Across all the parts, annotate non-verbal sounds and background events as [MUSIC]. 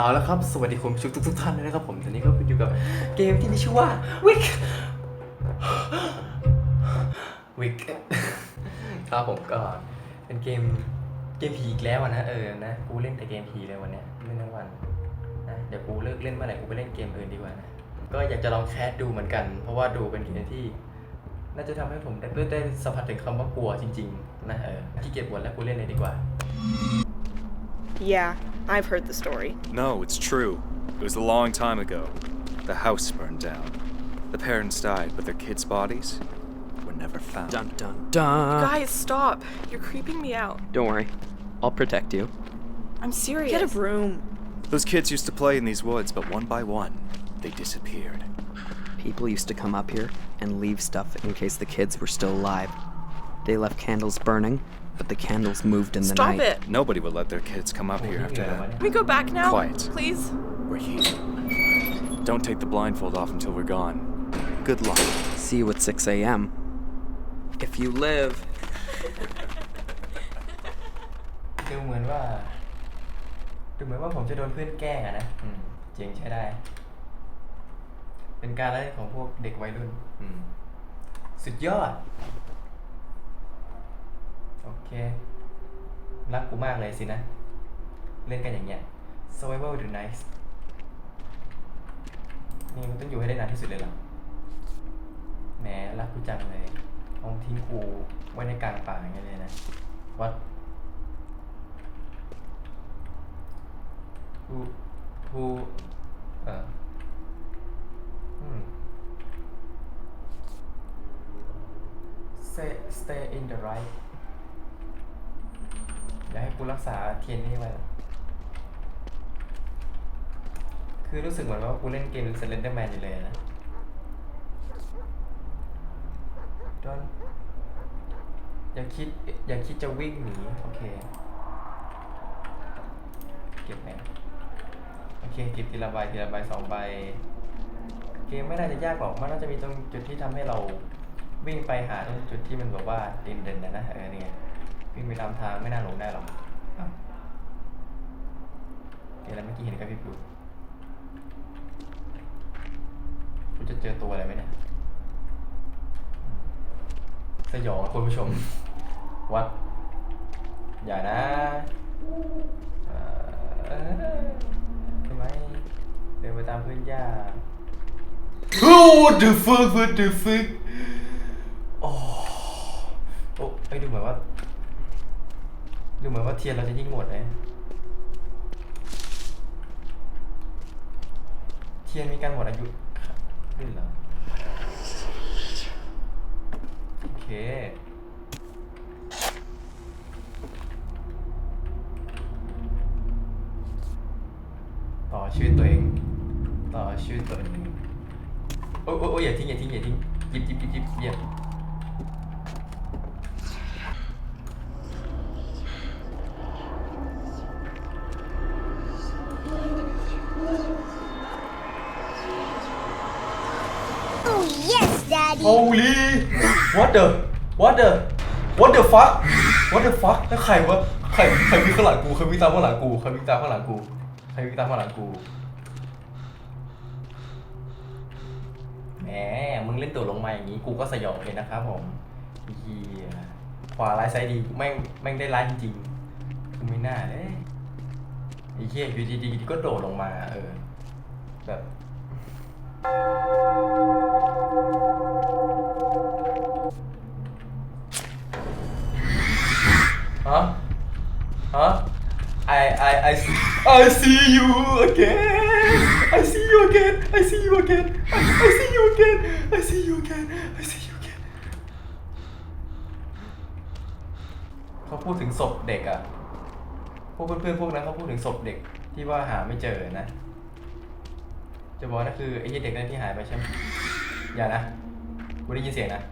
เอาแล้วครับ สวัสดีคุณผู้ชมทุกๆท่านด้วยนะครับผมตอนนี้ก็อยู่กับเกมที่มีชื่อว่า Wick Wick ครับผมก็เป็นเกมเกมผีอีกแล้วนะเออนะกูเล่นแต่เกมผีเลยวันเนี้ยเล่นทั้งวันนะเดี๋ยวกูเลิกเล่นเมื่อไหร่กูไปเล่นเกมอื่นดีกว่านะก็อยากจะลองแคสดูเหมือนกัน เพราะว่าดูเป็นเกมที่ น่าจะทำให้ผมได้ได้สัมผัสถึงคำว่ากลัวจริง ๆ นะเออที่เก็บวนแล้วกูเล่นเลยดีกว่า Yeah, I've heard the story. No, it's true. It was a long time ago. The house burned down. The parents died, but their kids' bodies were never found. Dun dun dun. Guys, stop. You're creeping me out. Don't worry, I'll protect you. I'm serious. Get a room. Those kids used to play in these woods, but one by one, they disappeared. People used to come up here and leave stuff in case the kids were still alive. They left candles burning, but the candles moved in the Stop night. it. Nobody would let their kids come up here after that. Can we go back now? Quiet. Please? We're here. Don't take the blindfold off until we're gone. Good luck. See you at 6 a.m. If you live. [LAUGHS] ดูเหมือนว่าดูเหมือนว่าผมจะโดนเพื่อนแกล้งอะนะอืมเจ๋งใช้ได้ เป็นการเล่นของพวกเด็กวัยรุ่น อืม สุดยอด โอ เค รักกูมากเลยสินะ เล่นกันอย่างเงี้ย survival the nice นี่มันต้องอยู่ให้ได้นานที่สุดเลยเหรอแหมรักกูจังเลยเอาทิ้งกูไว้ในกลางป่าอย่างเงี้ยเลยนะ วัด who who เอ่ออืม stay stay in the right อยากให้กูรักษาเทียนนี่ไว้เหรอคือรู้สึกเหมือนว่ากูเล่นเกม Slenderman อยู่เลยนะดอนอย่าคิด อย่าคิดจะวิ่งหนี โอเค เก็บแหมโอเคเก็บทีละใบทีละใบสองใบ เกมไม่น่าจะยากหรอก มันน่าจะมีตรงจุดที่ทำให้เราวิ่งไปหาตรงจุดที่มันแบบว่าเด่นๆนะนะเออเนี่ย ตามทางไม่น่าหลงได้หรอกอ้าวเดี๋ยวแล้วเมื่อกี้เห็นกรพริบดูกูจะเจอตัวอะไรไหมเนี่ย สยองคุณผู้ชม วัด อย่านะเอ่อทำไมเดินไปตามพื้นหญ้า What the fuck What the fuck โอ้โอ้ไอ้ยดูเหมือนว่า ดูเหมือนว่าเทียนเราจะยิ่งหมดเลยเทียนมีการหมดอายุขึ้นเหรอโอเคต่อชีวิตตัวเอง ต่อชีวิตตัวเองโอ้ยโอ้ยโอ้ยอย่าทิ้งอย่าทิ้งอย่าทิ้งยิบยิบยิบยิบเยีย Holy what the what the what the fuck what the fuck แล้วใครวะใครใครวิ่งข้างหลังกูใครวิ่งตามข้างหลังกูใครวิ่งตามข้างหลังกูใครวิ่งตามข้างหลังกูแหมมึงเล่นตัวลงมาอย่างนี้กูก็สยองเลยนะครับผมเฮียขวารายซ้ายดีแม่งแม่งได้ร้ายจริงคือไม่น่าเลยไอ้เหี้ยอยู่ดีๆก็โดดลงมา เออ แบบ I see you again. I see you again. I see you again. I, I see you again. I see you again. I see you again. เขาพูดถึงศพเด็กอะพวกเพื่อนๆพวกนั้นเขาพูดถึงศพเด็กที่ว่าหาไม่เจอนะ จะบอกนะคือไอ้เด็กนั่นที่หายไปใช่ไหมอย่านะกูได้ยินเสียงนะ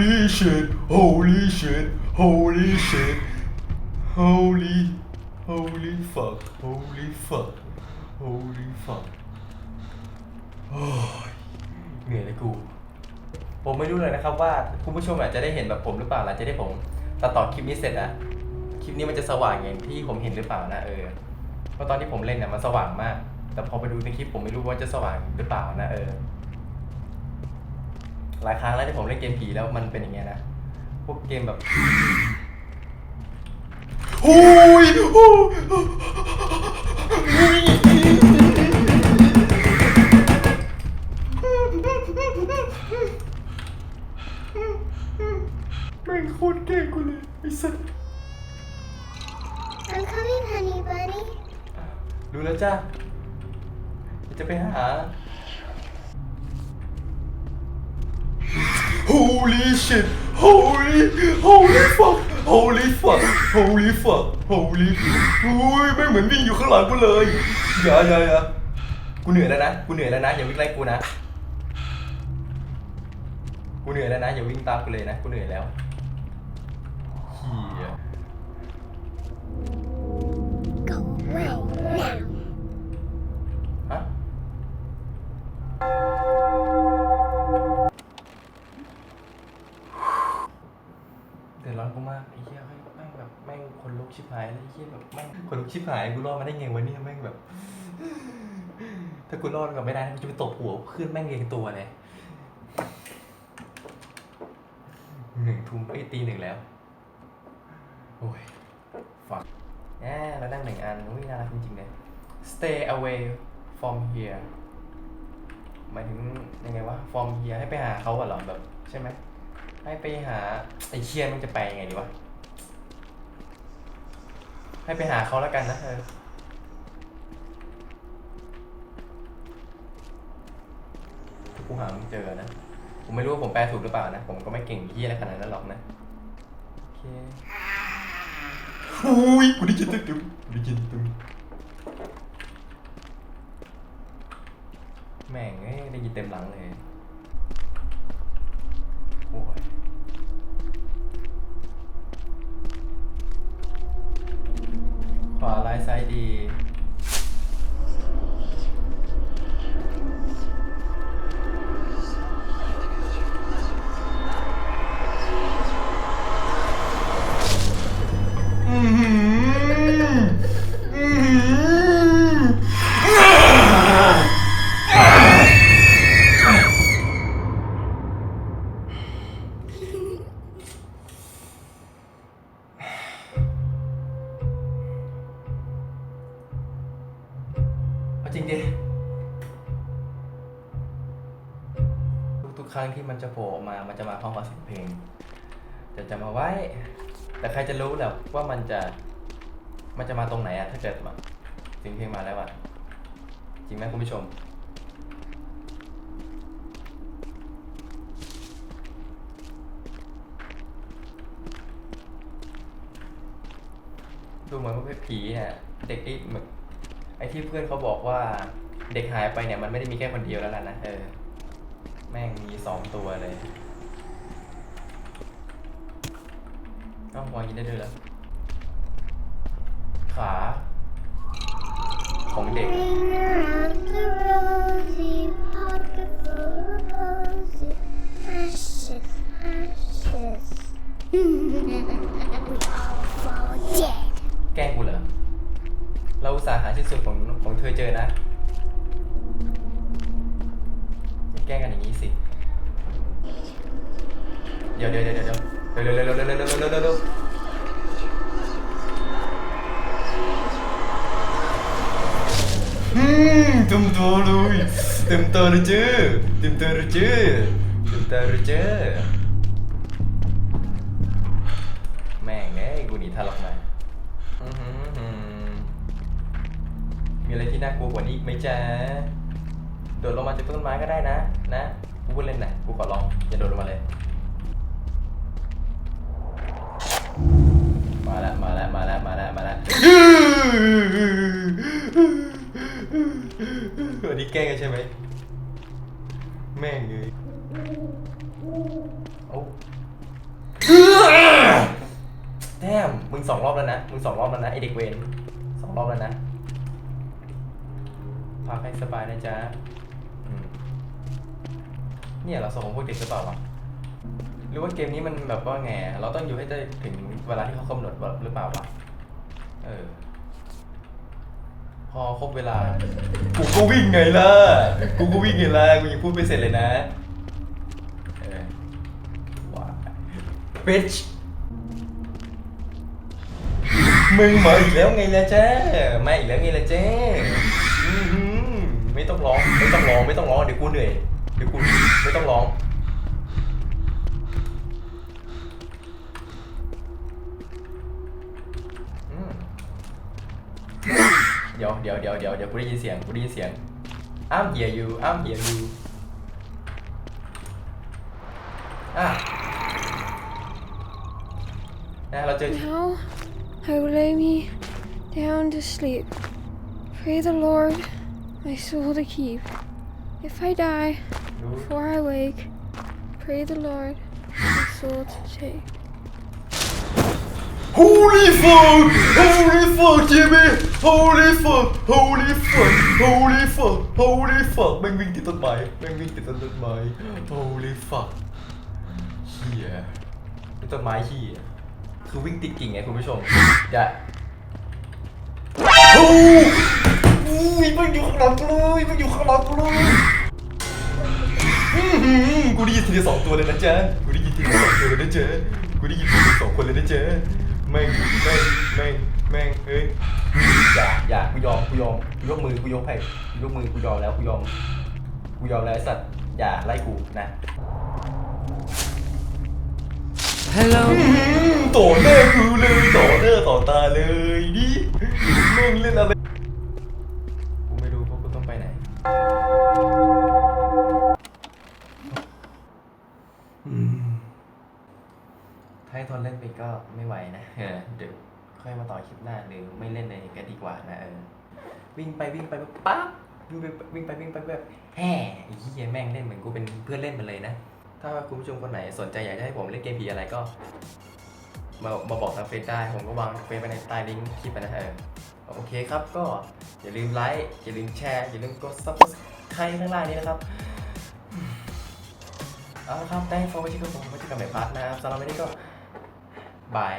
Holy shit! Holy shit! Holy shit! Holy holy fuck holy fuck holy fuck โอ้ยเหนื่อยเลยกู ผมไม่รู้เลยนะครับว่าคุณผู้ชมอาจจะได้เห็นแบบผมหรือเปล่าหลังจากที่ผมตัดต่อคลิปนี้เสร็จอะคลิปนี้มันจะสว่างอย่างที่ผมเห็นหรือเปล่านะเออ เพราะตอนที่ผมเล่นเนี่ยมันสว่างมาก แต่พอไปดูในคลิปผมไม่รู้ว่าจะสว่างหรือเปล่านะเออ หลายครั้งแล้วที่ผมเล่นเกมผีแล้วมันเป็นอย่างเงี้ยนะ พวกเกมแบบโอ้ยแม่งโคตรเก่งกูเลยไอ้สัส I'm coming, honey bunny. รู้แล้วจ้าจะไปหา Holy shit Holy Holy fuck Holy fuck Holy fuck Holy อุ้ยไม่เหมือนวิ่งอยู่ข้างหลังกูเลยอย่าอย่าอย่ากูเหนื่อยแล้วนะกูเหนื่อยแล้วนะอย่าวิ่งไล่กูนะกูเหนื่อยแล้วนะอย่าวิ่งตามกูเลยนะกูเหนื่อยแล้วเฮีย ชิบหายเลยเหี้ยแบบแม่งคนลุกชิบหายกูรอดมาได้ไงวะเนี่ยแม่งแบบ ถ้ากูรอดกับไม่ได้กูจะไปตบหัวเพื่อนแม่งเรียงตัวเลยหนึ่งทุ่มไอ้ตีหนึ่งแล้ว โอ้ยฝักแหมเราได้หนึ่งอันอุ้ยน่ารักจริงๆเลย stay away from here หมายถึงยังไงวะ from here ให้ไปหาเขาอะเหรอแบบ ใช่ไหมให้ไปหาไอ้เชียมันจะไปยังไงดีวะ ให้ไปหาเขาแล้วกันนะเออถ้ากูหามึงเจอนะ ผมไม่รู้ว่าผมแปลถูกหรือเปล่านะ ผมก็ไม่เก่งเฮียอะไรขนาดนั้นหรอกนะ โอเคอุ้ยกูได้ยินตึ้งตึ้งกูได้ยินตึ้งแม่งเอ้ยได้ยินเต็มหลังเลย จะจำเอาไว้ แต่ใครจะรู้แหละว่ามันจะ มันจะมาตรงไหนอะถ้าเกิดแบบเสียงเพลงมาแล้วอะจริงไหมคุณผู้ชม ดูเหมือนว่าเป็นผีเนี่ยเด็กที่เหมือนไอ้ที่เพื่อนเขาบอกว่าเด็กหายไปเนี่ยมันไม่ได้มีแค่คนเดียวแล้วล่ะนะเออ แม่งมีสองตัวเลย เอ้าวางยินได้ด้วยเหรอขา ของเด็ก แกล้งกูเหรอ เราอุตส่าห์หาชิ้นส่วนของของเธอเจอนะอย่าแกล้งกันอย่างนี้สิ เดี๋ยวเดี๋ยวเดี๋ยวเดี๋ยว เร็วเร็วเร็วเร็วเร็วเร็วเร็วเร็วเร็วอืมเต็มตัวเลยเต็มตัวเลยเจ้อเต็มตัวเลยเจ้อเต็มตัวเลยเจ้อแม่งเอ้ยกูหนีทันหรอกนะอื้อหือหือมีอะไรที่น่ากลัวกว่านี้อีกไหมจ๊ะโดดลงมาจากต้นไม้ก็ได้นะ นะ กูพูดเล่นนะกูขอร้องอย่าโดดลงมาเลย มาแล้วมาแล้วมาแล้วมาแล้วมาแล้วอันนี้แกล้งกันใช่ไหมแม่งเลยโอ้แต้มมึงสองรอบแล้วนะมึงสองรอบแล้วนะไอเด็กเวนสองรอบแล้วนะพักให้สบายนะจ๊ะเนี่ยเราส่งของพวกเด็กหรือเปล่าวะ หรือว่าเกมนี้มันแบบว่าไงเราต้องอยู่ให้ได้ถึงเวลาที่เขากำหนดหรือเปล่าวะเออ พอครบเวลา กูก็วิ่งไงล่ะ กูก็วิ่งไงล่ะ กูยังพูดไม่เสร็จเลยนะเออว้า bitch มึงมาอีกแล้วไงล่ะเจ้มาอีกแล้วไงล่ะเจ้ไม่ต้องร้อง ไม่ต้องร้อง ไม่ต้องร้อง เดี๋ยวกูเหนื่อย เดี๋ยวกูไม่ต้องร้อง เดี๋ยวเดี๋ยวเดี๋ยวเดี๋ยวเดี๋ยวกูได้ยินเสียงกูได้ยินเสียง I'm hear you I'm hear you อ่ะนะเราเจอ Now I will lay me down to sleep. Pray the Lord my soul to keep. If I die ดู before I wake, pray the Lord my soul to take. Holy fuck Holy fuck Jimmy Holy fuck Holy fuck Holy fuck Holy fuck แม่งวิ่งติดต้นไม้แม่งวิ่งติดต้นไม้ Holy fuck เฮียติดต้นไม้เฮียคือวิ่งติดกิ่งไงคุณผู้ชมอย่าโอ้ยมันอยู่ข้างหลังกูเลยมันอยู่ข้างหลังกูเลยอื้อหือกูได้ยินทีเดียวสองตัวเลยนะเจ๊ะกูได้ยินทีเดียวสองตัวเลยนะเจ๊ะกูได้ยินทีเดียวสองคนเลยนะเจ๊ะ ม่งแม่งแม่งแม่งเฮ้ยอย่าอย่ากูยอมกูยอมกูยกมือกูยกให้กูยกมือกูยอมแล้วกูยอมกูยอมแล้วไอ้สัตว์อย่าไล่กูนะ Hello. ต่อหน้ากูเลยต่อหน้าต่อตาเลยดิแม่งเล่นอะไร ทนเล่นไปก็ไม่ไหวนะเออเดี๋ยวค่อยมาต่อคลิปหน้าหรือไม่เล่นเลยก็ดีกว่านะเออวิ่งไปวิ่งไปปั๊บวิ่งไปวิ่งไปวิ่งไปแบบแห่ไอ้เหี้ยแม่งเล่นเหมือนกูเป็นเพื่อนเล่นมันเลยนะ ถ้าคุณผู้ชมคนไหนสนใจอยากจะให้ผมเล่นเกมผีอะไรก็ มามาบอกทางเฟซได้ ผมก็วางเฟซไว้ในใต้ลิงก์คลิปนะเออโอเคครับก็อย่าลืมไลค์อย่าลืมแชร์อย่าลืมกด subscribe ข้างล่างนี้นะครับเอาละครับ thanks for watching ครับผมไว้เจอกันใหม่พาร์ทหนะครับสำหรับวันนี้ก็ บาย